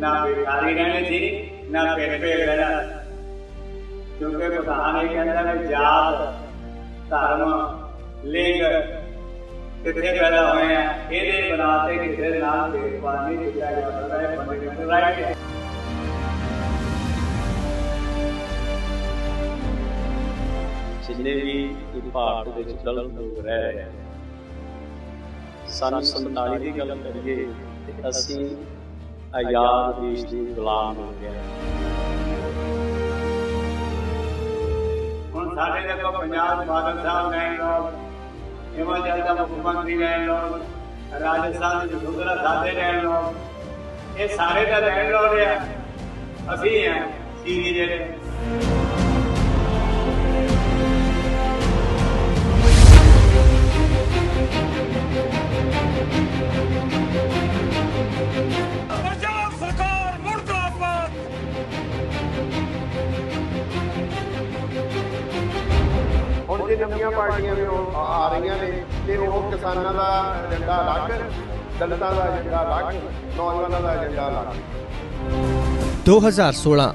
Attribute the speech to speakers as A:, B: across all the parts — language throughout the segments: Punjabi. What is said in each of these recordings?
A: ਨਾ ਬੇਕਾਰੀ ਰਹਿਣੀ ਸੀ, ਨਾ ਪੇਪੇ ਰਹਿਣਾ ਕਿਉਂਕਿ ਪ੍ਰਧਾਨ ਇਹ ਕਹਿੰਦਾ ਕਿ ਜਾਤ, ਧਰਮ, ਲਿੰਗ ਕਿੱਥੇ ਪੈਦਾ ਹੋਏ ਆ, ਇਹਦੇ ਬਣਾ ਤੇ ਕਿਸੇ ਨਾਲ ਭੇਦਭਾਵ ਨਹੀਂ ਕੀਤਾ ਜਾ ਸਕਦਾ ਹੈ ਫੰਡਾਮੈਂਟਲ ਰਾਈਟ ਹੈ।
B: ਜਿੰਨੇ ਵੀ ਭਾਰਤ ਵਿੱਚ ਦਲਿਤ ਲੋਕ ਰਹਿ ਰਹੇ ਹਨ ਸਨ 47 ਦੀ ਗੱਲ ਕਰੀਏ ਤੇ ਅਸੀਂ ਆਜ਼ਾਦ ਦੇਸ਼ ਦੇ ਗੁਲਾਮ ਹੋ ਗਏ
A: ਹੁਣ ਸਾਡੇ ਦੇਖੋ ਪੰਜਾਬ ਬਾਦਲ ਸਾਹਿਬ ਨੇ ਲੋਕ ਹਿਮਾਚਲ ਦਾ ਮੁੱਖ ਮੰਤਰੀ ਨੇ ਲੋਕ, ਰਾਜਸਥਾਨ ਦੇ ਸੁਗਰਾ ਸਾਦੇ ਨੇ ਲੋਕ, ਇਹ ਸਾਰੇ ਦਾ ਰਹਿਣ ਲੋਕ ਆ। ਅਸੀਂ ਆ ਸੀਰੀ ਜਿਹੜੇ।
C: ਹੁਣ ਨਵੀਆਂ ਪਾਰਟੀਆਂ ਵੀ ਉਹ ਆ ਆ ਰਹੀਆਂ ਨੇ, ਤੇ ਉਹ ਕਿਸਾਨਾਂ ਦਾ ਏਜੰਡਾ ਅਲੱਗ, ਦਲਿਤਾਂ ਦਾ ਏਜੰਡਾ ਅਲੱਗ, ਨੌਜਵਾਨਾਂ ਦਾ ਏਜੰਡਾ ਅਲੱਗ।
D: 2016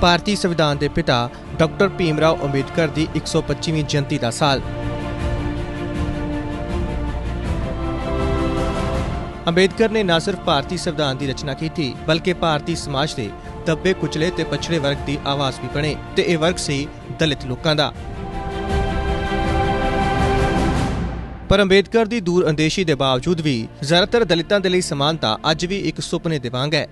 D: ਭਾਰਤੀ ਸੰਵਿਧਾਨ ਦੇ ਪਿਤਾ ਡਾਕਟਰ ਭੀਮਰਾਓ ਅੰਬੇਡਕਰ ਦੀ 125ਵੀਂ ਜਯੰਤੀ ਦਾ ਸਾਲ। ਅੰਬੇਦਕਰ ਨੇ ਨਾ ਸਿਰਫ ਭਾਰਤੀ ਸੰਵਿਧਾਨ ਦੀ ਰਚਨਾ ਕੀਤੀ, ਬਲਕਿ ਭਾਰਤੀ ਸਮਾਜ ਦੇ ਦੱਬੇ ਕੁਚਲੇ ਤੇ ਪਛੜੇ ਵਰਗ ਦੀ ਆਵਾਜ਼ ਵੀ ਬਣੇ ਤੇ ਇਹ ਵਰਗ ਸੀ ਦਲਿਤ ਲੋਕਾਂ ਦਾ। ਪਰ ਅੰਬੇਦਕਰ ਦੀ ਦੂਰ ਅੰਦੇਸ਼ੀ ਦੇ ਬਾਵਜੂਦ ਵੀ ਜ਼ਿਆਦਾਤਰ ਦਲਿਤਾਂ ਦੇ ਲਈ ਸਮਾਨਤਾ ਅੱਜ ਵੀ ਇੱਕ ਸੁਪਨੇ ਦੇ ਵਾਂਗ ਹੈ।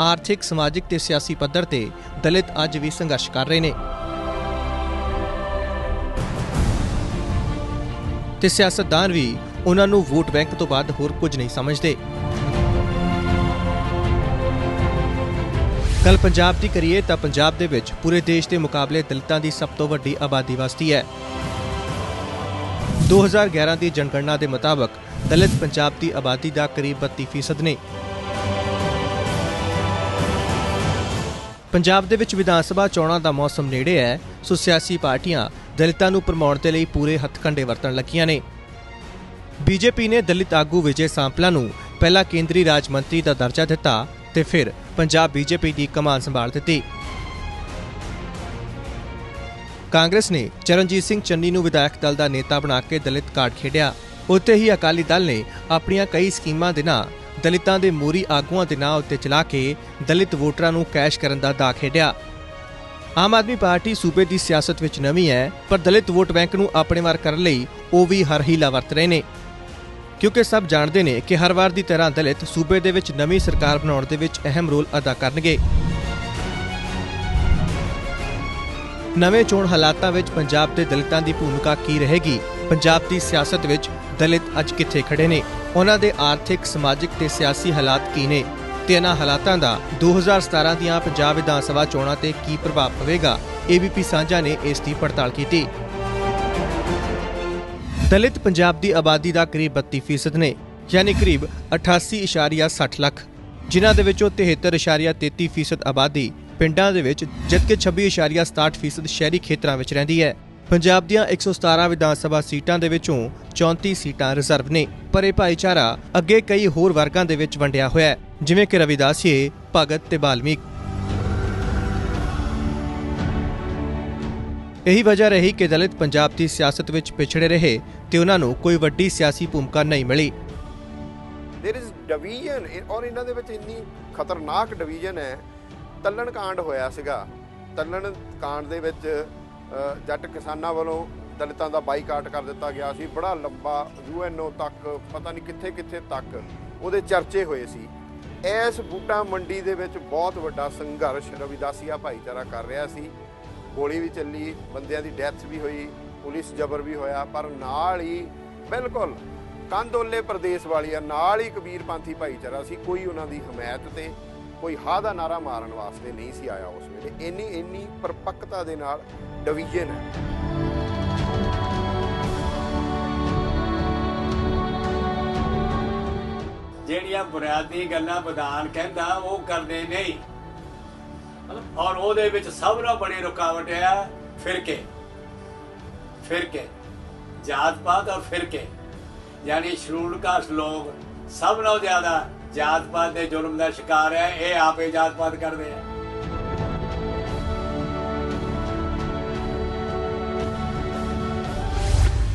D: ਆਰਥਿਕ, ਸਮਾਜਿਕ ਤੇ ਸਿਆਸੀ ਪੱਧਰ ਤੇ ਦਲਿਤ ਅੱਜ ਵੀ ਸੰਘਰਸ਼ ਕਰ ਰਹੇ ਨੇ। ਤੇ ਸਿਆਸਤਦਾਨ ਵੀ ਉਹਨਾਂ ਨੂੰ ਵੋਟ ਬੈਂਕ ਤੋਂ ਬਾਅਦ ਹੋਰ ਕੁਝ ਨਹੀਂ ਸਮਝਦੇ। ਕੱਲ ਪੰਜਾਬ ਦੀ ਕਰੀਏ ਤਾਂ ਪੰਜਾਬ ਦੇ ਵਿੱਚ ਪੂਰੇ ਦੇਸ਼ ਦੇ ਮੁਕਾਬਲੇ ਦਲਿਤਾਂ ਦੀ ਸਭ ਤੋਂ ਵੱਡੀ ਆਬਾਦੀ ਵਸਦੀ ਹੈ। 2011 ਦੀ ਜਨਗਣਨਾ ਦੇ ਮੁਤਾਬਕ ਦਲਿਤ ਪੰਜਾਬ ਦੀ ਆਬਾਦੀ ਦਾ ਕਰੀਬ 32% ਨੇ। ਪੰਜਾਬ ਦੇ ਵਿੱਚ ਵਿਧਾਨ ਸਭਾ ਚੋਣਾਂ ਦਾ ਮੌਸਮ ਨੇੜੇ ਹੈ, ਸੋ ਸਿਆਸੀ ਪਾਰਟੀਆਂ ਦਲਿਤਾਂ ਨੂੰ ਪ੍ਰਮੋਣ ਦੇ ਲਈ ਪੂਰੇ ਹੱਥਕੰਡੇ ਵਰਤਣ ਲੱਗੀਆਂ ਨੇ। ਬੀਜੇਪੀ ਨੇ ਦਲਿਤ ਆਗੂ ਵਿਜੇ ਸਾਂਪਲਾ ਨੂੰ ਪਹਿਲਾਂ ਕੇਂਦਰੀ ਰਾਜ ਮੰਤਰੀ ਦਾ ਦਰਜਾ ਦਿੱਤਾ ਤੇ ਫਿਰ ਪੰਜਾਬ ਬੀਜੇਪੀ ਦੀ ਕਮਾਨ ਸੰਭਾਲ ਦਿੱਤੀ। ਕਾਂਗਰਸ ਨੇ ਚਰਨਜੀਤ ਸਿੰਘ ਚੰਨੀ ਨੂੰ ਵਿਧਾਇਕ ਦਲ ਦਾ ਨੇਤਾ ਬਣਾ ਕੇ ਦਲਿਤ ਕਾਰਡ ਖੇਡਿਆ। ਉੱਥੇ ਹੀ ਅਕਾਲੀ ਦਲ ਨੇ ਆਪਣੀਆਂ ਕਈ ਸਕੀਮਾਂ ਦੇ ਨਾਂ ਦਲਿਤਾਂ ਦੇ ਮੂਰੀ ਆਗੂਆਂ ਦੇ ਨਾਂ ਉੱਤੇ ਚਲਾ ਕੇ ਦਲਿਤ ਵੋਟਰਾਂ ਨੂੰ ਕੈਸ਼ ਕਰਨ ਦਾ ਦਾ ਖੇਡਿਆ। ਆਮ ਆਦਮੀ ਪਾਰਟੀ ਸੂਬੇ ਦੀ ਸਿਆਸਤ ਵਿੱਚ ਨਵੀਂ ਹੈ, ਪਰ ਦਲਿਤ ਵੋਟ ਬੈਂਕ ਨੂੰ ਆਪਣੇ ਵਾਰ ਕਰਨ ਲਈ ਉਹ ਵੀ ਹਰ ਹੀਲਾ ਵਰਤ ਰਹੇ ਨੇ। ਕਿਉਂਕਿ ਸਭ ਜਾਣਦੇ ਨੇ ਕਿ ਹਰ ਵਾਰ ਦੀ ਤਰ੍ਹਾਂ ਦਲਿਤ ਸੂਬੇ ਦੇ ਵਿੱਚ ਨਵੀਂ ਸਰਕਾਰ ਬਣਾਉਣ ਦੇ ਵਿੱਚ ਅਹਿਮ ਰੋਲ ਅਦਾ ਕਰਨਗੇ। ਨਵੇਂ ਚੋਣ ਹਾਲਾਤਾਂ ਵਿੱਚ ਪੰਜਾਬ ਦੇ ਦਲਿਤਾਂ ਦੀ ਭੂਮਿਕਾ ਕੀ ਰਹੇਗੀ? ਪੰਜਾਬ ਦੀ ਸਿਆਸਤ ਵਿੱਚ ਦਲਿਤ ਅੱਜ ਕਿੱਥੇ ਖੜੇ ਨੇ? ਉਹਨਾਂ ਦੇ ਆਰਥਿਕ, ਸਮਾਜਿਕ ਤੇ ਸਿਆਸੀ ਹਾਲਾਤ ਕੀ ਨੇ? ਤੇ ਇਹਨਾਂ ਹਾਲਾਤਾਂ ਦਾ 2017 ਦੀਆਂ ਪੰਜਾਬ ਵਿਧਾਨ ਸਭਾ ਚੋਣਾਂ ਤੇ ਕੀ ਪ੍ਰਭਾਵ ਪਵੇਗਾ ਏਬੀਪੀ ਸਾਂਝਾ ਨੇ ਇਸ ਦੀ ਪੜਤਾਲ ਕੀਤੀ। ਦਲਿਤ ਪੰਜਾਬ ਦੀ ਆਬਾਦੀ ਦਾ ਕਰੀਬ 32% ਨੇ, ਯਾਨੀ ਕਰੀਬ 88.60 ਲੱਖ। ਜਿਨ੍ਹਾਂ ਦੇ ਵਿੱਚੋਂ 73.33% ਆਬਾਦੀ, ਪਿੰਡਾਂ ਦੇ ਵਿੱਚ ਜਦਕਿ 26.67% ਸ਼ਹਿਰੀ ਖੇਤਰਾਂ ਵਿੱਚ ਰਹਿੰਦੀ ਹੈ। ਪੰਜਾਬ ਦੀਆਂ 117 ਵਿਧਾਨ ਸਭਾ ਸੀਟਾਂ ਦੇ ਵਿੱਚੋਂ 34 ਸੀਟਾਂ ਰਿਜ਼ਰਵ ਨੇ ਪਰ ਇਹ ਭਾਈਚਾਰਾ ਅੱਗੇ ਕਈ ਹੋਰ ਵਰਗਾਂ ਦੇ ਵਿੱਚ ਵੰਡਿਆ ਹੋਇਆ ਹੈ ਜਿਵੇਂ ਕਿ ਰਵਿਦਾਸੀਏ ਭਗਤ ਤੇ ਬਾਲਮੀਕ ਇਹੀ ਵਜ੍ਹਾ ਰਹੀ ਕਿ ਦਲਿਤ ਪੰਜਾਬ ਦੀ ਸਿਆਸਤ ਵਿੱਚ ਪਿਛੜੇ ਰਹੇ ਤੇ ਉਹਨਾਂ ਨੂੰ ਕੋਈ ਵੱਡੀ ਸਿਆਸੀ ਭੂਮਿਕਾ ਨਹੀਂ ਮਿਲੀ
C: देयर इज ਡਿਵੀਜ਼ਨ ਔਰ ਇਹਨਾਂ ਦੇ ਵਿੱਚ ਇੰਨੀ ਖਤਰਨਾਕ ਡਿਵੀਜ਼ਨ ਹੈ ਤੱਲਣ ਕਾਂਡ ਹੋਇਆ ਸੀਗਾ ਤੱਲਣ ਕਾਂਡ ਦੇ ਵਿੱਚ ਅ, ਜੱਟ ਕਿਸਾਨਾਂ ਵੱਲੋਂ ਦਲਿਤਾਂ ਦਾ ਬਾਈਕਾਟ ਕਰ ਦਿੱਤਾ ਗਿਆ ਸੀ। ਬੜਾ ਲੰਬਾ ਯੂਐਨਓ ਤੱਕ, ਪਤਾ ਨਹੀਂ ਕਿੱਥੇ ਕਿੱਥੇ ਤੱਕ ਉਹਦੇ ਚਰਚੇ ਹੋਏ ਸੀ। ਇਸ ਬੂਟਾ ਮੰਡੀ ਦੇ ਵਿੱਚ ਬਹੁਤ ਵੱਡਾ ਸੰਘਰਸ਼ ਰਵਿਦਾਸੀਆ ਭਾਈਚਾਰਾ ਕਰ ਰਿਹਾ ਸੀ। ਗੋਲੀ ਵੀ ਚੱਲੀ, ਬੰਦਿਆਂ ਦੀ ਡੈਥ ਵੀ ਹੋਈ, ਪੁਲਿਸ ਜ਼ਬਰ ਵੀ ਹੋਇਆ, ਪਰ ਨਾਲ ਹੀ ਬਿਲਕੁਲ ਕੰਦੋਲੇ ਪ੍ਰਦੇਸ਼ ਵਾਲੀਆ, ਨਾਲ ਹੀ ਕਬੀਰ ਪੰਥੀ ਭਾਈਚਾਰਾ ਸੀ, ਕੋਈ ਉਹਨਾਂ ਦੀ ਹਮਾਇਤ ਤੇ ਕੋਈ ਹਾ ਦਾ ਨਾਰਾ ਮਾਰਨ ਵਾਸਤੇ ਨਹੀਂ ਸੀ ਆਇਆ ਉਸ ਵੇਲੇ। ਇੰਨੀ ਇੰਨੀ ਪਰਪੱਕਤਾ ਦੇ ਨਾਲ ਡਿਵੀਜ਼ਨ ਹੈ।
A: ਜਿਹੜੀਆਂ ਬੁਨਿਆਦੀ ਗੱਲਾਂ ਵਿਧਾਨ ਕਹਿੰਦਾ, ਉਹ ਕਰਦੇ ਨਹੀਂ। ਔਰ ਉਹਦੇ ਵਿੱਚ ਸਭ ਨਾਲੋਂ ਬੜੀ ਰੁਕਾਵਟ ਹੈ, ਫਿਰਕੇ। ਫਿਰਕੇ। ਜਾਤ ਪਾਤ ਔਰ ਫਿਰਕੇ। ਯਾਨੀ ਸ਼ਡਿਊਲ ਕਾਸਟ ਲੋਕ ਸਭ ਨਾਲੋਂ ਜ਼ਿਆਦਾ ਜਾਤ ਪਾਤ ਦੇ ਜ਼ੁਲਮ ਦਾ ਸ਼ਿਕਾਰ ਹੈ, ਇਹ ਆਪੇ ਜਾਤ ਪਾਤ ਕਰਦੇ ਆ।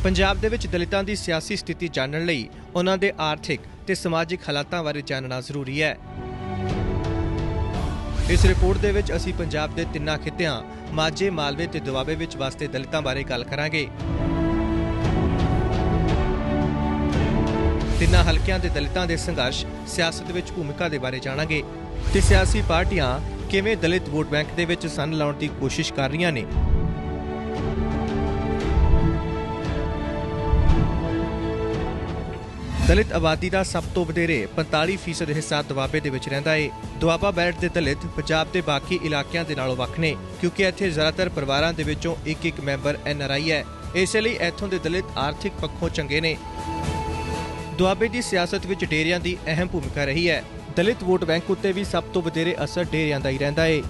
D: ਪੰਜਾਬ ਦੇ ਵਿੱਚ ਦਲਿਤਾਂ ਦੀ ਸਿਆਸੀ ਸਥਿਤੀ ਜਾਣਨ ਲਈ ਉਹਨਾਂ ਦੇ ਆਰਥਿਕ ਤੇ ਸਮਾਜਿਕ ਹਾਲਾਤਾਂ ਬਾਰੇ ਜਾਣਨਾ ਜ਼ਰੂਰੀ ਹੈ। ਇਸ ਰਿਪੋਰਟ ਦੇ ਵਿੱਚ ਅਸੀਂ ਪੰਜਾਬ ਦੇ ਤਿੰਨਾਂ ਖਿੱਤਿਆਂ, ਮਾਝੇ, ਮਾਲਵੇ ਤੇ ਦੁਆਬੇ ਵਿੱਚ ਵਸਦੇ ਦਲਿਤਾਂ ਬਾਰੇ ਗੱਲ ਕਰਾਂਗੇ। ਤਿੰਨਾਂ ਹਲਕਿਆਂ ਦੇ ਦਲਿਤਾਂ ਦੇ ਸੰਘਰਸ਼ ਸਿਆਸਤ ਵਿੱਚ ਭੂਮਿਕਾ ਦੇ ਬਾਰੇ ਜਾਣਾਂਗੇ। ਤੇ ਸਿਆਸੀ ਪਾਰਟੀਆਂ ਕਿਵੇਂ ਦਲਿਤ ਵੋਟ ਬੈਂਕ ਦੇ ਵਿੱਚ ਸੰਨ ਲਾਉਣ ਦੀ ਕੋਸ਼ਿਸ਼ ਕਰ ਰਹੀਆਂ ਨੇ? ਦਲਿਤ ਆਬਾਦੀ ਦਾ ਸਭ ਤੋਂ ਵਧੇਰੇ 45% ਹਿੱਸਾ ਦੁਆਬੇ ਦੇ ਵਿੱਚ ਰਹਿੰਦਾ ਏ। ਦੁਆਬਾ ਬੈਲਟ ਦੇ ਦਲਿਤ ਪੰਜਾਬ ਦੇ ਬਾਕੀ ਇਲਾਕਿਆਂ ਦੇ ਨਾਲੋਂ ਵੱਖ ਨੇ, ਕਿਉਂਕਿ ਇੱਥੇ ਜ਼ਿਆਦਾਤਰ ਪਰਿਵਾਰਾਂ ਦੇ ਵਿੱਚੋਂ ਇੱਕ ਇੱਕ ਮੈਂਬਰ ਐਨਆਰਆਈ ਹੈ। ਇਸੇ ਲਈ ਇੱਥੋਂ ਦੇ ਦਲਿਤ ਆਰਥਿਕ ਪੱਖੋਂ ਚੰਗੇ ਨੇ। ਦੁਆਬੇ ਦੀ ਸਿਆਸਤ ਵਿੱਚ ਡੇਰਿਆਂ ਦੀ ਅਹਿਮ ਭੂਮਿਕਾ ਰਹੀ ਹੈ। ਦਲਿਤ ਵੋਟ ਬੈਂਕ ਉੱਤੇ ਵੀ ਸਭ ਤੋਂ ਵਧੇਰੇ ਅਸਰ ਡੇਰਿਆਂ ਦਾ ਹੀ ਰਹਿੰਦਾ ਏ।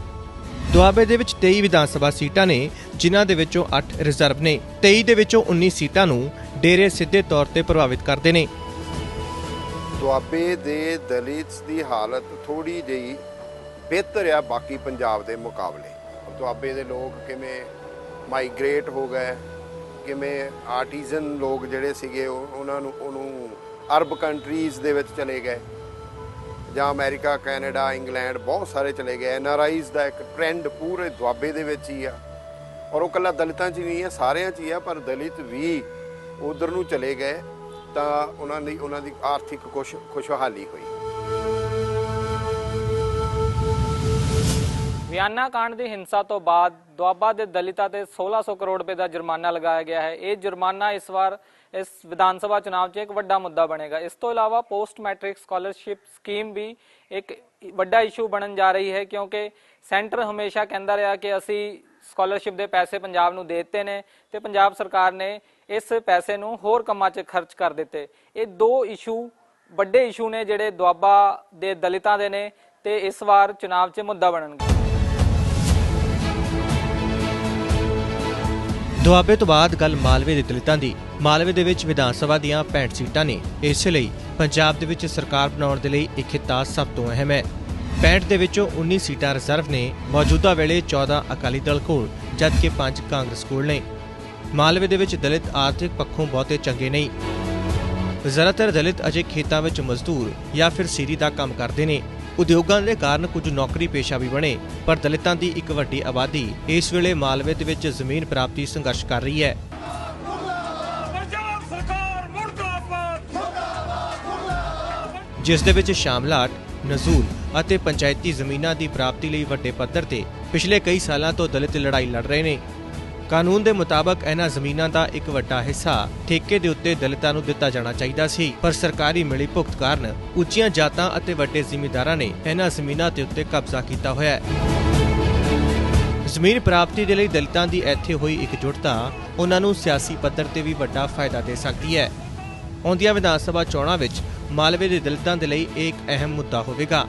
D: ਦੁਆਬੇ ਦੇ ਵਿੱਚ 23 ਵਿਧਾਨ ਸਭਾ ਸੀਟਾਂ ਨੇ, ਜਿਨ੍ਹਾਂ ਦੇ ਵਿੱਚੋਂ 8 ਰਿਜ਼ਰਵ ਨੇ। 23 ਦੇ ਵਿੱਚੋਂ 19 ਸੀਟਾਂ ਨੂੰ ਡੇਰੇ ਸਿੱਧੇ ਤੌਰ ਤੇ ਪ੍ਰਭਾਵਿਤ ਕਰਦੇ ਨੇ।
C: ਦੁਆਬੇ ਦੇ ਦਲਿਤ ਦੀ ਹਾਲਤ ਥੋੜੀ ਜਿਹੀ ਬਿਹਤਰ ਆ ਬਾਕੀ ਪੰਜਾਬ ਦੇ ਮੁਕਾਬਲੇ। ਦੁਆਬੇ ਦੇ ਲੋਕ ਕਿਵੇਂ ਮਾਈਗ੍ਰੇਟ ਹੋ ਗਏ, ਕਿਵੇਂ ਆਰਟੀਜ਼ਨ ਲੋਕ ਜਿਹੜੇ ਸੀਗੇ ਉਹਨਾਂ ਨੂੰ, ਉਹਨੂੰ ਅਰਬ ਕੰਟਰੀਜ਼ ਦੇ ਵਿੱਚ ਚਲੇ ਗਏ। ਜਾਂ ਅਮਰੀਕਾ, ਕੈਨੇਡਾ, ਇੰਗਲੈਂਡ ਬਹੁਤ ਸਾਰੇ ਚਲੇ ਗਏ। ਐੱਨ ਆਰ ਆਈਜ਼ ਦਾ ਇੱਕ ਟ੍ਰੈਂਡ ਪੂਰੇ ਦੁਆਬੇ ਦੇ ਵਿੱਚ ਹੀ ਆ। ਔਰ ਉਹ ਕੱਲਾ ਦਲਿਤਾਂ 'ਚ ਹੀ ਨਹੀਂ ਹੈ, ਸਾਰਿਆਂ 'ਚ ਹੀ ਆ, ਪਰ ਦਲਿਤ ਵੀ ਉਧਰ ਨੂੰ ਚਲੇ ਗਏ ਤਾਂ ਉਹਨਾਂ ਦੀ ਉਹਨਾਂ ਦੀ ਆਰਥਿਕ ਖੁਸ਼ ਖੁਸ਼ਹਾਲੀ ਹੋਈ।
E: ਵਿਆਨਾ ਕਾਂਡ ਦੀ ਹਿੰਸਾ ਤੋਂ ਬਾਅਦ ਦੁਆਬਾ ਦੇ ਦਲਿਤਾਂ ਤੇ 1600 ਕਰੋੜ ਰੁਪਏ ਦਾ ਜੁਰਮਾਨਾ ਲਗਾਇਆ ਗਿਆ ਹੈ। ਇਹ ਜੁਰਮਾਨਾ ਇਸ ਵਾਰ ਇਸ ਵਿਧਾਨ ਸਭਾ ਚੁਣਾਵ 'ਚ ਇੱਕ ਵੱਡਾ ਮੁੱਦਾ ਬਣੇਗਾ। ਇਸ ਤੋਂ ਇਲਾਵਾ ਪੋਸਟ ਮੈਟ੍ਰਿਕ ਸਕਾਲਰਸ਼ਿਪ ਸਕੀਮ ਵੀ ਇੱਕ ਵੱਡਾ ਇਸ਼ੂ ਬਣਨ ਜਾ ਰਹੀ ਹੈ ਕਿਉਂਕਿ ਸੈਂਟਰ ਹਮੇਸ਼ਾ ਕਹਿੰਦਾ ਰਿਹਾ ਕਿ ਅਸੀਂ ਸਕਾਲਰਸ਼ਿਪ ਦੇ ਪੈਸੇ ਪੰਜਾਬ ਨੂੰ ਦੇ ਦਿੱਤੇ ਨੇ ਤੇ ਪੰਜਾਬ ਸਰਕਾਰ ਨੇ ਇਸ ਪੈਸੇ ਨੂੰ ਹੋਰ ਕੰਮਾਂ 'ਚ ਖਰਚ ਕਰ ਦਿੱਤੇ। ਇਹ ਦੋ ਇਸ਼ੂ, ਵੱਡੇ ਇਸ਼ੂ ਨੇ ਜਿਹੜੇ ਦੁਆਬਾ ਦੇ ਦਲਿਤਾਂ ਦੇ ਨੇ ਤੇ ਇਸ ਵਾਰ ਚੁਣਾਵ 'ਚ ਮੁੱਦਾ ਬਣਨਗੇ।
D: ਦੁਆਬੇ ਤੋਂ ਬਾਅਦ ਗੱਲ ਮਾਲਵੇ ਦੇ ਦਲਿਤਾਂ ਦੀ। ਮਾਲਵੇ ਦੇ ਵਿੱਚ ਵਿਧਾਨ ਸਭਾ ਦੀਆਂ 65 ਸੀਟਾਂ ਨੇ। ਇਸ ਲਈ ਪੰਜਾਬ ਦੇ ਵਿੱਚ ਸਰਕਾਰ ਬਣਾਉਣ ਦੇ ਲਈ ਇਹ ਖਿੱਤਾ ਸਭ ਤੋਂ ਅਹਿਮ ਹੈ। 65 ਦੇ ਵਿੱਚੋਂ 19 ਸੀਟਾਂ ਰਿਜ਼ਰਵ ਨੇ। ਮੌਜੂਦਾ ਵੇਲੇ 14 ਅਕਾਲੀ ਦਲ ਕੋਲ, ਜਦਕਿ 5 ਕਾਂਗਰਸ ਕੋਲ ਨੇ। ਮਾਲਵੇ ਦੇ ਵਿੱਚ ਦਲਿਤ ਆਰਥਿਕ ਪੱਖੋਂ ਬਹੁਤੇ ਚੰਗੇ ਨਹੀਂ। ਜ਼ਿਆਦਾਤਰ ਦਲਿਤ ਅਜੇ ਖੇਤਾਂ ਵਿੱਚ ਮਜ਼ਦੂਰ ਜਾਂ ਫਿਰ ਸੀਰੀ ਦਾ ਕੰਮ ਕਰਦੇ ਨੇ। ਉਦਯੋਗਾਂ ਦੇ ਕਾਰਨ ਕੁਝ ਨੌਕਰੀ ਪੇਸ਼ਾ ਵੀ ਬਣੇ ਪਰ ਦਲਿਤਾਂ ਦੀ ਇੱਕ ਵੱਡੀ ਆਬਾਦੀ ਇਸ ਵੇਲੇ ਮਾਲਵੇ ਦੇ ਵਿੱਚ ਜ਼ਮੀਨ ਪ੍ਰਾਪਤੀ ਸੰਘਰਸ਼ ਕਰ ਰਹੀ ਹੈ। ਜਿਸ ਦੇ ਵਿੱਚ ਸ਼ਾਮਲਾਟ ਨਜ਼ੂਲ ਅਤੇ ਪੰਚਾਇਤੀ ਜ਼ਮੀਨਾਂ ਦੀ ਪ੍ਰਾਪਤੀ ਲਈ ਵੱਡੇ ਪੱਧਰ ਤੇ ਪਿਛਲੇ ਕਈ ਸਾਲਾਂ ਤੋਂ ਦਲਿਤ ਲੜਾਈ ਲੜ ਰਹੇ ਨੇ। ਕਾਨੂੰਨ ਦੇ ਮੁਤਾਬਕ ਇਹਨਾਂ ਜ਼ਮੀਨਾਂ ਦਾ ਇੱਕ ਵੱਡਾ ਹਿੱਸਾ ਠੇਕੇ ਦੇ ਉੱਤੇ ਦਲਿਤਾਂ ਨੂੰ ਦਿੱਤਾ ਜਾਣਾ ਚਾਹੀਦਾ ਸੀ। ਪਰ ਸਰਕਾਰੀ ਮਿਲੀ ਭੁਗਤ ਕਾਰਨ ਉੱਚੀਆਂ ਜਾਤਾਂ ਅਤੇ ਵੱਡੇ ਜ਼ਿਮੀਂਦਾਰਾਂ ਨੇ ਇਹਨਾਂ ਜ਼ਮੀਨਾਂ ਤੇ ਉੱਤੇ ਕਬਜ਼ਾ ਕੀਤਾ ਹੋਇਆ ਹੈ। ਜ਼ਮੀਨ ਪ੍ਰਾਪਤੀ ਦੇ ਲਈ ਦਲਿਤਾਂ ਦੀ ਇੱਥੇ ਹੋਈ ਇਕਜੁੱਟਤਾ ਉਹਨਾਂ ਨੂੰ ਸਿਆਸੀ ਪੱਧਰ ਤੇ ਵੀ ਵੱਡਾ ਫਾਇਦਾ ਦੇ ਸਕਦੀ ਹੈ। ਆਉਂਦੀਆਂ ਵਿਧਾਨ ਸਭਾ ਚੋਣਾਂ ਵਿੱਚ ਮਾਲਵੇ ਦੇ ਦਲਿਤਾਂ ਦੇ ਲਈ ਇਹ ਇੱਕ ਅਹਿਮ ਮੁੱਦਾ ਹੋਵੇਗਾ।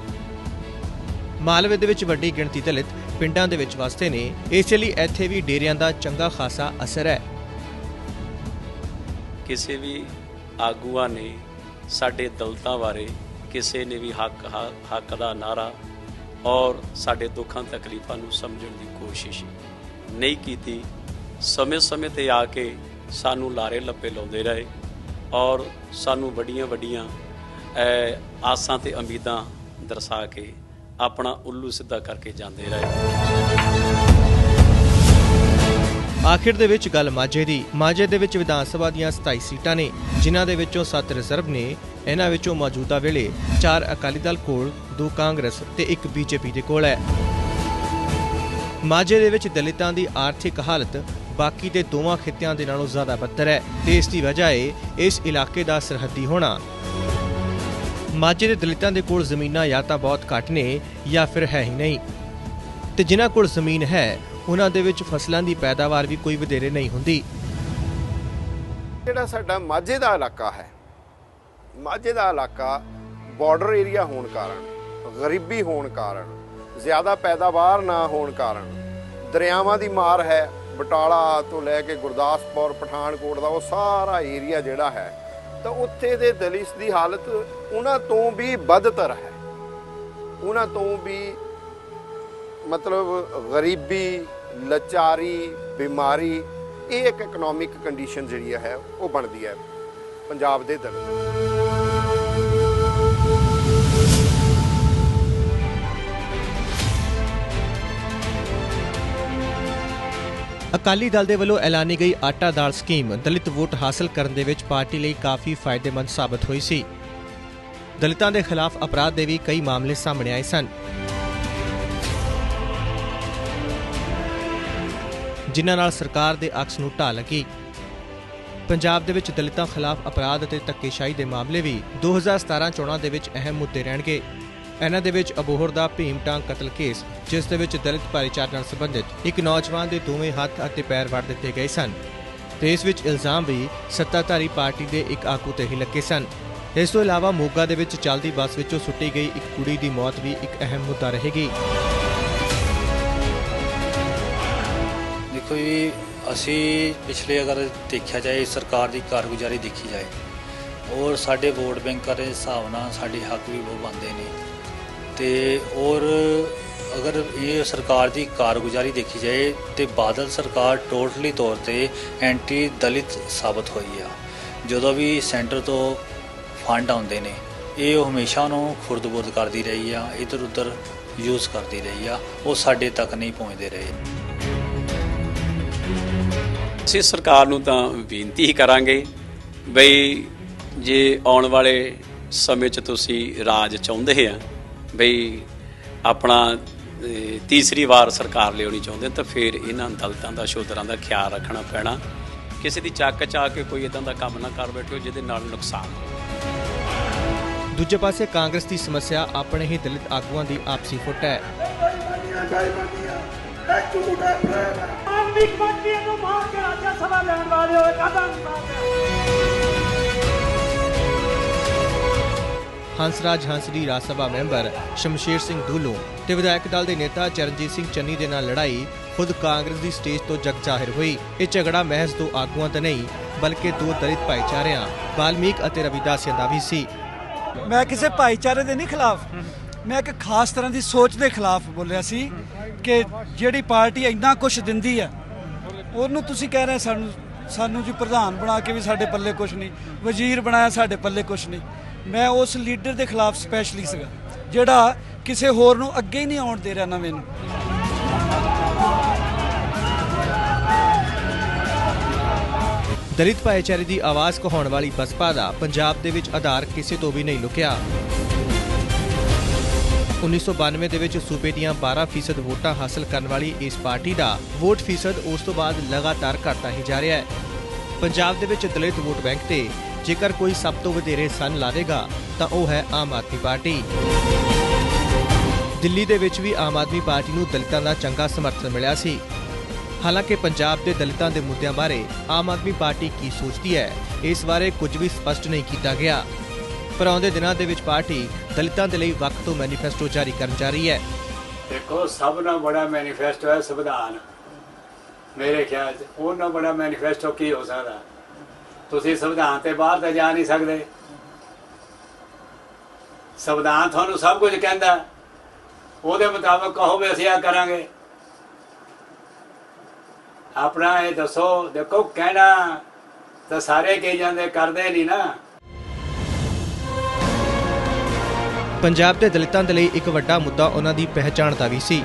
D: ਮਾਲਵੇ ਦੇ ਵਿੱਚ ਵੱਡੀ ਗਿਣਤੀ ਦਲਿਤ ਪਿੰਡਾਂ ਦੇ ਵਿੱਚ ਵਸਦੇ ਨੇ, ਇਸੇ ਲਈ ਇੱਥੇ ਵੀ ਡੇਰਿਆਂ ਦਾ ਚੰਗਾ ਖਾਸਾ ਅਸਰ ਹੈ।
B: ਕਿਸੇ ਵੀ ਆਗੂਆਂ ਨੇ ਸਾਡੇ ਦਲਤਾਂ ਬਾਰੇ ਕਿਸੇ ਨੇ ਵੀ ਹੱਕ ਹੱਕ ਦਾ ਨਾਰਾ ਔਰ ਸਾਡੇ ਦੁੱਖਾਂ, ਤਕਲੀਫਾਂ ਨੂੰ ਸਮਝਣ ਦੀ ਕੋਸ਼ਿਸ਼ ਨਹੀਂ ਕੀਤੀ। ਸਮੇਂ-ਸਮੇਂ ਤੇ ਆ ਕੇ ਸਾਨੂੰ ਲਾਰੇ ਲੱਪੇ ਲਾਉਂਦੇ ਰਹੇ ਔਰ ਸਾਨੂੰ ਵੱਡੀਆਂ ਵੱਡੀਆਂ ਆਸਾਂ ਤੇ ਉਮੀਦਾਂ ਦਰਸਾ ਕੇ ਆਪਣਾ ਉੱਲੂ ਸਿੱਧਾ ਕਰਕੇ ਜਾਂਦੇ ਰਹੇ।
D: ਆਖਿਰ ਦੇ ਵਿੱਚ ਗੱਲ ਮਾਝੇ ਦੀ। ਮਾਝੇ ਦੇ ਵਿੱਚ ਵਿਧਾਨ ਸਭਾ ਦੀਆਂ 27 ਸੀਟਾਂ ਨੇ, ਜਿਨ੍ਹਾਂ ਦੇ ਵਿੱਚੋਂ 7 ਰਿਜ਼ਰਵ ਨੇ। ਇਹਨਾਂ ਵਿੱਚੋਂ ਮੌਜੂਦਾ ਵੇਲੇ 4 ਅਕਾਲੀ ਦਲ ਕੋਲ 2 ਕਾਂਗਰਸ ਤੇ 1 ਬੀਜੇਪੀ ਦੇ ਕੋਲ ਹੈ। ਮਾਝੇ ਦੇ ਵਿੱਚ ਦਲਿਤਾਂ ਦੀ ਆਰਥਿਕ ਹਾਲਤ, ਬਾਕੀ ਦੇ ਦੋਵਾਂ ਖਿੱਤਿਆਂ ਦੇ ਨਾਲੋਂ ਜ਼ਿਆਦਾ ਬੱਤਰ ਹੈ ਤੇ ਇਸ ਦੀ ਵਜ੍ਹਾ ਹੈ ਇਸ ਇਲਾਕੇ ਦਾ ਸਰਹੱਦੀ ਹੋਣਾ। ਮਾਝੇ ਦੇ ਦਲਿਤਾਂ ਦੇ ਕੋਲ ਜ਼ਮੀਨਾਂ ਜਾਂ ਤਾਂ ਬਹੁਤ ਘੱਟ ਨੇ ਜਾਂ ਫਿਰ ਹੈ ਹੀ ਨਹੀਂ। ਤੇ ਜਿਨ੍ਹਾਂ ਕੋਲ ਜ਼ਮੀਨ ਹੈ, ਉਹਨਾਂ ਦੇ ਵਿੱਚ ਫਸਲਾਂ ਦੀ ਪੈਦਾਵਾਰ ਵੀ ਕੋਈ ਵਧੇਰੇ ਨਹੀਂ ਹੁੰਦੀ।
C: ਜਿਹੜਾ ਸਾਡਾ ਮਾਝੇ ਦਾ ਇਲਾਕਾ ਹੈ, ਮਾਝੇ ਦਾ ਇਲਾਕਾ ਬਾਰਡਰ ਏਰੀਆ ਹੋਣ ਕਾਰਨ, ਗਰੀਬੀ ਹੋਣ ਕਾਰਨ, ਜ਼ਿਆਦਾ ਪੈਦਾਵਾਰ ਨਾ ਹੋਣ ਕਾਰਨ, ਦਰਿਆਵਾਂ ਦੀ ਮਾਰ ਹੈ, ਬਟਾਲਾ ਤੋਂ ਲੈ ਕੇ ਗੁਰਦਾਸਪੁਰ, ਪਠਾਨਕੋਟ ਦਾ ਉਹ ਸਾਰਾ ਏਰੀਆ ਜਿਹੜਾ ਹੈ ਤਾਂ ਉੱਥੇ ਦੇ ਦਲਿਤ ਦੀ ਹਾਲਤ ਉਹਨਾਂ ਤੋਂ ਵੀ ਬਦਤਰ ਹੈ। ਉਹਨਾਂ ਤੋਂ ਵੀ ਮਤਲਬ ਗਰੀਬੀ, ਲਾਚਾਰੀ, ਬਿਮਾਰੀ, ਇਹ ਇੱਕ ਇਕਨੋਮਿਕ ਕੰਡੀਸ਼ਨ ਜਿਹੜੀ ਹੈ, ਉਹ ਬਣਦੀ ਹੈ ਪੰਜਾਬ ਦੇ ਦਲਿਤ।
D: ਅਕਾਲੀ ਦਲ ਦੇ ਵੱਲੋਂ ਐਲਾਨੀ ਗਈ ਆਟਾ ਦਾਲ ਸਕੀਮ ਦਲਿਤ ਵੋਟ ਹਾਸਲ ਕਰਨ ਦੇ ਵਿੱਚ ਪਾਰਟੀ ਲਈ ਕਾਫੀ ਫਾਇਦੇਮੰਦ ਸਾਬਤ ਹੋਈ ਸੀ। ਦਲਿਤਾਂ ਦੇ ਖਿਲਾਫ ਅਪਰਾਧ ਦੇ ਵੀ ਕਈ ਮਾਮਲੇ ਸਾਹਮਣੇ ਆਏ ਸਨ। ਜਿਨ੍ਹਾਂ ਨਾਲ ਸਰਕਾਰ ਦੇ ਅਕਸ ਨੂੰ ਢਾਹ ਲੱਗੀ। ਪੰਜਾਬ ਦੇ ਵਿੱਚ ਦਲਿਤਾਂ ਖਿਲਾਫ ਅਪਰਾਧ ਅਤੇ ਧੱਕੇਸ਼ਾਹੀ ਦੇ ਮਾਮਲੇ ਵੀ 2017 ਚੋਣਾਂ ਦੇ ਵਿੱਚ ਅਹਿਮ ਮੁੱਦੇ ਰਹਿਣਗੇ। ਇਹਨਾਂ ਦੇ ਵਿੱਚ ਅਬੋਹਰ ਦਾ ਭੀਮਟਾਂਗ ਕਤਲ ਕੇਸ, ਜਿਸ ਦੇ ਵਿੱਚ ਦਲਿਤ ਭਾਈਚਾਰੇ ਨਾਲ ਸੰਬੰਧਿਤ ਇੱਕ ਨੌਜਵਾਨ ਦੇ ਦੋਵੇਂ ਹੱਥ ਅਤੇ ਪੈਰ ਵੱਢ ਦਿੱਤੇ ਗਏ ਸਨ। ਤੇ ਇਸ ਵਿੱਚ ਇਲਜ਼ਾਮ ਵੀ ਸੱਤਾਧਾਰੀ ਪਾਰਟੀ ਦੇ ਇੱਕ ਆਗੂ ਤੇ ਹੀ ਲੱਗੇ ਸਨ। ਇਸ ਤੋਂ ਇਲਾਵਾ ਮੋਗਾ ਦੇ ਵਿੱਚ ਚੱਲਦੀ ਬੱਸ ਵਿੱਚੋਂ ਸੁੱਟੀ ਗਈ ਇੱਕ ਕੁੜੀ ਦੀ ਮੌਤ ਵੀ ਇੱਕ ਅਹਿਮ ਮੁੱਦਾ ਰਹੇਗੀ।
F: ਦੇਖੋ ਜੀ, ਅਸੀਂ ਪਿਛਲੇ ਅਗਰ ਦੇਖਿਆ ਜਾਏ, ਸਰਕਾਰ ਦੀ ਕਾਰਗੁਜ਼ਾਰੀ ਦੇਖੀ ਜਾਏ, ਔਰ ਸਾਡੇ ਵੋਟ ਬੈਂਕਾਂ ਦੇ ਹਿਸਾਬ ਨਾਲ ਸਾਡੇ ਹੱਕ ਵੀ ਬਹੁਤ ਬਣਦੇ ਨੇ। ਤੇ ਔਰ ਅਗਰ ਇਹ ਸਰਕਾਰ ਦੀ ਕਾਰਗੁਜ਼ਾਰੀ ਦੇਖੀ ਜਾਏ ਤੇ ਬਾਦਲ ਸਰਕਾਰ ਟੋਟਲੀ ਤੌਰ ਤੇ ਐਂਟੀ ਦਲਿਤ ਸਾਬਤ ਹੋਈ ਆ। ਜਦੋਂ ਵੀ ਸੈਂਟਰ ਤੋਂ ਫੰਡ ਆਉਂਦੇ ਨੇ, ਇਹ ਉਹ ਹਮੇਸ਼ਾ ਨੂੰ ਖੁਰਦ-ਬੁਰਦ ਕਰਦੀ ਰਹੀ ਆ ਇਧਰ ਉਧਰ ਯੂਜ਼ ਕਰਦੀ ਰਹੀ ਆ, ਉਹ ਸਾਡੇ ਤੱਕ ਨਹੀਂ ਪਹੁੰਚਦੇ ਰਹੇ।
B: ਅਸੀਂ ਸਰਕਾਰ ਨੂੰ ਤਾਂ ਬੇਨਤੀ ਹੀ ਕਰਾਂਗੇ ਬਈ ਜੇ ਆਉਣ ਵਾਲੇ ਸਮੇਂ 'ਚ ਤੁਸੀਂ ਰਾਜ ਚਾਹੁੰਦੇ ਆ ਬਈ ਆਪਣਾ ਤੀਸਰੀ ਵਾਰ ਸਰਕਾਰ ਲਿਆਉਣੀ ਚਾਹੁੰਦੇ ਤਾਂ ਫਿਰ ਇਹਨਾਂ ਦਲਤਾਂ ਦਾ ਸ਼ੋਧਰਾਂ ਦਾ ਖਿਆਲ ਰੱਖਣਾ ਪੈਣਾ। ਕਿਸੇ ਦੀ ਚੱਕ ਚਾ ਕੇ ਕੋਈ ਇਦਾਂ ਦਾ ਕੰਮ ਨਾ ਕਰ ਬੈਠਿਓ ਜਿਹਦੇ ਨਾਲ ਨੁਕਸਾਨ ਹੋਵੇ।
D: ਦੂਜੇ ਪਾਸੇ ਕਾਂਗਰਸ ਦੀ ਸਮੱਸਿਆ ਆਪਣੇ ਹੀ ਦਲਿਤ ਆਗੂਆਂ ਦੀ ਆਪਸੀ ਫੁੱਟ ਹੈ।
G: ਆਮ ਵੀ ਪਾਰਟੀ ਨੂੰ ਮਾਰ ਕੇ ਰਾਜ ਸਭਾ ਲੈਣ ਵਾਲੇ ਹੋਏ ਕਾਹਦਾ ਨਹੀਂ ਮਾਰਦੇ?
D: ਹੰਸਰਾਜ ਹੰਸਰੀ ਰਾਜ ਸਭਾ ਮੈਂਬਰ ਸ਼ਮਸ਼ੇਰ ਸਿੰਘ ਧੂਲੋ ਤੇ ਵਿਧਾਇਕ ਦਲ ਦੇ ਨੇਤਾ ਚਰਨਜੀਤ ਸਿੰਘ ਚੰਨੀ ਦੇ ਨਾਲ ਲੜਾਈ ਖੁਦ ਕਾਂਗਰਸ ਦੀ ਸਟੇਜ ਤੋਂ ਜਗ ਜ਼ਾਹਿਰ ਹੋਈ। ਇਹ ਝਗੜਾ ਮਹਿਜ਼ ਦੋ ਆਗੂਆਂ ਦਾ ਨਹੀਂ, ਬਲਕਿ ਦੋ ਦਲਿਤ ਭਾਈਚਾਰਿਆਂ, ਵਾਲਮੀਕ ਅਤੇ ਰਵਿਦਾਸੀਆਂ ਦਾ ਵੀ ਸੀ।
H: ਮੈਂ ਕਿਸੇ ਭਾਈਚਾਰੇ ਦੇ ਨਹੀਂ ਖਿਲਾਫ, ਮੈਂ ਇੱਕ ਖਾਸ ਤਰ੍ਹਾਂ ਦੀ ਸੋਚ ਦੇ ਖਿਲਾਫ ਬੋਲਿਆ ਸੀ ਕਿ ਜਿਹੜੀ ਪਾਰਟੀ ਇੰਨਾ ਕੁਝ ਦਿੰਦੀ ਹੈ, ਉਹਨੂੰ ਤੁਸੀਂ ਕਹਿ ਰਹੇ ਸਾਨੂੰ ਸਾਨੂੰ ਜੀ ਪ੍ਰਧਾਨ ਬਣਾ ਕੇ ਵੀ ਸਾਡੇ ਪੱਲੇ ਕੁਝ ਨਹੀਂ, ਵਜ਼ੀਰ ਬਣਾਇਆ ਸਾਡੇ ਪੱਲੇ ਕੁਝ ਨਹੀਂ। ਮੈਂ ਉਸ ਲੀਡਰ ਦੇ ਖਿਲਾਫ ਸਪੈਸ਼ਲੀ ਸੀਗਾ, ਜਿਹੜਾ ਕਿਸੇ ਹੋਰ ਨੂੰ ਅੱਗੇ ਹੀ ਨਹੀਂ ਆਉਣ ਦੇ ਰਿਹਾ ਨਵੇਂ ਨੂੰ।
D: ਦਲਿਤ ਭਾਈਚਾਰੇ ਦੀ ਆਵਾਜ਼ ਕਹਾਉਣ ਵਾਲੀ ਬਸਪਾ ਦਾ ਪੰਜਾਬ ਦੇ ਵਿੱਚ ਆਧਾਰ ਕਿਸੇ ਤੋਂ ਵੀ ਨਹੀਂ ਲੁਕਿਆ। 1992 ਦੇ ਵਿੱਚ ਸੂਬੇ ਦੀਆਂ 12% ਵੋਟਾਂ ਹਾਸਲ ਕਰਨ ਵਾਲੀ ਇਸ ਪਾਰਟੀ ਦਾ ਵੋਟ ਫੀਸਦ ਉਸ ਤੋਂ ਬਾਅਦ ਲਗਾਤਾਰ ਘਟਦਾ ਹੀ ਜਾ ਰਿਹਾ ਹੈ। ਪੰਜਾਬ ਦੇ ਵਿੱਚ ਦਲਿਤ ਵੋਟ ਬੈਂਕ ਤੇ ਜੇਕਰ ਕੋਈ ਸਭ ਤੋਂ ਵਧੇਰੇ ਸੰਨ ਲਾਵੇਗਾ, ਤਾਂ ਉਹ ਹੈ ਆਮ ਆਦਮੀ ਪਾਰਟੀ। ਦਿੱਲੀ ਦੇ ਵਿੱਚ ਵੀ ਆਮ ਆਦਮੀ ਪਾਰਟੀ ਨੂੰ ਦਲਿਤਾਂ ਦਾ ਚੰਗਾ ਸਮਰਥਨ ਮਿਲਿਆ ਸੀ। ਹਾਲਾਂਕਿ ਪੰਜਾਬ ਦੇ ਦਲਿਤਾਂ ਦੇ ਮੁੱਦਿਆਂ ਬਾਰੇ ਆਮ ਆਦਮੀ ਪਾਰਟੀ ਕੀ ਸੋਚਦੀ ਹੈ, ਇਸ ਬਾਰੇ ਕੁਝ ਵੀ ਸਪਸ਼ਟ ਨਹੀਂ ਕੀਤਾ ਗਿਆ। ਪਰ ਆਉਂਦੇ ਦਿਨਾਂ ਦੇ ਵਿੱਚ ਪਾਰਟੀ ਦਲਿਤਾਂ ਦੇ ਲਈ ਵਕਤ ਤੋਂ ਮੈਨੀਫੈਸਟੋ ਜਾਰੀ ਕਰਨ ਜਾ ਰਹੀ ਹੈ।
A: ਦੇਖੋ, ਸਭ ਨਾਲ ਬੜਾ ਮੈਨੀਫੈਸਟੋ ਹੈ ਸੰਵਿਧਾਨ। ਮੇਰੇ ਖਿਆਲ 'ਚ ਉਹ ਨਾਲ ਬੜਾ ਮੈਨੀਫੈਸਟੋ ਕੀ ਹੋ ਸਕਦਾ? ਤੁਸੀਂ ਸੰਵਿਧਾਨ ਤੇ ਬਾਹਰ ਤਾਂ ਜਾ ਨਹੀਂ ਸਕਦੇ। ਸੰਵਿਧਾਨ ਤੁਹਾਨੂੰ ਸਭ ਕੁਝ ਕਹਿੰਦਾ। ਉਹਦੇ ਮੁਤਾਬਕ ਕਹੋ ਵੀ ਅਸੀਂ ਆ ਕਰਾਂਗੇ। ਆਪਣਾ ਇਹ ਦੱਸੋ, ਦੇਖੋ ਕਹਿਣਾ ਤਾਂ ਸਾਰੇ ਕਹੀ ਜਾਂਦੇ, ਕਰਦੇ ਨਹੀਂ ਨਾ।
D: ਪੰਜਾਬ ਦੇ ਦਲਿਤਾਂ ਦੇ ਲਈ ਇੱਕ ਵੱਡਾ ਮੁੱਦਾ ਉਹਨਾਂ ਦੀ ਪਹਿਚਾਣ ਦਾ ਵੀ ਸੀ।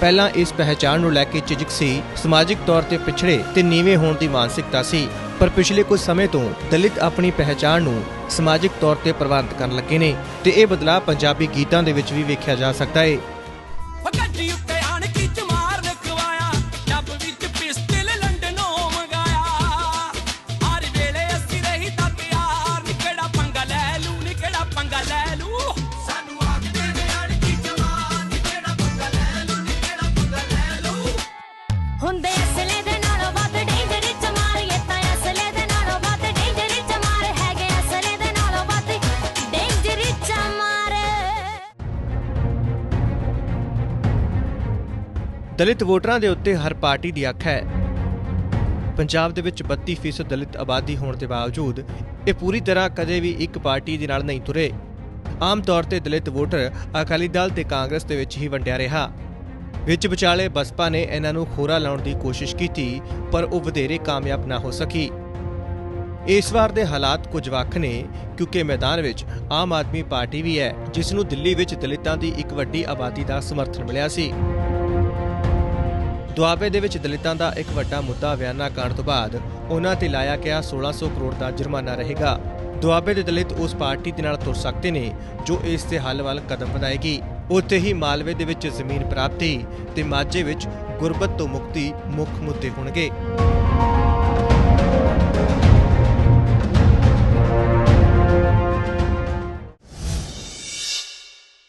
D: ਪਹਿਲਾਂ ਇਸ ਪਹਿਚਾਣ ਨੂੰ ਲੈ ਕੇ ਝਿਜਕ ਸੀ ਸਮਾਜਿਕ ਤੌਰ ਤੇ ਪਿਛੜੇ ਤੇ ਨੀਵੇਂ ਹੋਣ ਦੀ ਮਾਨਸਿਕਤਾ ਸੀ, ਪਰ ਪਿਛਲੇ ਕੁਝ ਸਮੇਂ ਤੋਂ ਦਲਿਤ ਆਪਣੀ ਪਹਿਚਾਣ ਨੂੰ ਸਮਾਜਿਕ ਤੌਰ ਤੇ ਪ੍ਰਵਾਨਿਤ ਕਰਨ ਲੱਗੇ ਨੇ ਤੇ ਇਹ ਬਦਲਾਅ ਪੰਜਾਬੀ ਗੀਤਾਂ ਦੇ ਵਿੱਚ ਵੀ ਵੇਖਿਆ ਜਾ ਸਕਦਾ ਹੈ ਦਲਿਤ ਵੋਟਰਾਂ ਦੇ ਉੱਤੇ ਹਰ ਪਾਰਟੀ ਦੀ ਅੱਖ ਹੈ। ਪੰਜਾਬ ਦੇ ਵਿੱਚ 32% ਦਲਿਤ ਆਬਾਦੀ ਹੋਣ ਦੇ ਬਾਵਜੂਦ ਇਹ ਪੂਰੀ ਤਰ੍ਹਾਂ ਕਦੇ ਵੀ ਇੱਕ ਪਾਰਟੀ ਦੇ ਨਾਲ ਨਹੀਂ ਤੁਰੇ। ਆਮ ਤੌਰ ਤੇ ਦਲਿਤ ਵੋਟਰ ਅਕਾਲੀ ਦਲ ਤੇ ਕਾਂਗਰਸ ਦੇ ਵਿੱਚ ਹੀ ਵੰਡਿਆ ਰਿਹਾ। ਵਿੱਚ ਵਿਚਾਲੇ ਬਸਪਾ ਨੇ ਇਹਨਾਂ ਨੂੰ ਖੋਰਾ ਲਾਉਣ ਦੀ ਕੋਸ਼ਿਸ਼ ਕੀਤੀ, ਪਰ ਉਹ ਵਧੇਰੇ ਕਾਮਯਾਬ ਨਾ ਹੋ ਸਕੀ। ਇਸ ਵਾਰ ਦੇ ਹਾਲਾਤ ਕੁਝ ਵੱਖ ਨੇ, ਕਿਉਂਕਿ ਮੈਦਾਨ ਵਿੱਚ ਆਮ ਆਦਮੀ ਪਾਰਟੀ ਵੀ ਹੈ, ਜਿਸ ਨੂੰ ਦਿੱਲੀ ਵਿੱਚ ਦਲਿਤਾਂ ਦੀ ਇੱਕ ਵੱਡੀ ਆਬਾਦੀ ਦਾ ਸਮਰਥਨ ਮਿਲਿਆ ਸੀ। ਦੁਆਬੇ ਦੇ ਵਿੱਚ ਦਲਿਤਾਂ ਦਾ ਇੱਕ ਵੱਡਾ ਮੁੱਦਾ ਬਿਆਨਾ ਕਾਂਡ ਤੋਂ ਬਾਅਦ ਉਹਨਾਂ ਤੇ ਲਾਇਆ ਗਿਆ 1600 ਕਰੋੜ ਦਾ ਜੁਰਮਾਨਾ ਰਹੇਗਾ। ਦੁਆਬੇ ਦੇ ਦਲਿਤ ਉਸ ਪਾਰਟੀ ਦੇ ਨਾਲ ਤੁਰ ਸਕਦੇ ਨੇ, ਜੋ ਇਸ ਦੇ ਹੱਲ ਵੱਲ ਕਦਮ ਵਧਾਏਗੀ ਉੱਥੇ ਹੀ ਮਾਲਵੇ ਦੇ ਵਿੱਚ ਜ਼ਮੀਨ ਪ੍ਰਾਪਤੀ ਤੇ ਮਾਝੇ ਵਿੱਚ ਗੁਰਬਤ ਤੋਂ ਮੁਕਤੀ ਮੁੱਖ ਮੁੱਦੇ ਹੋਣਗੇ।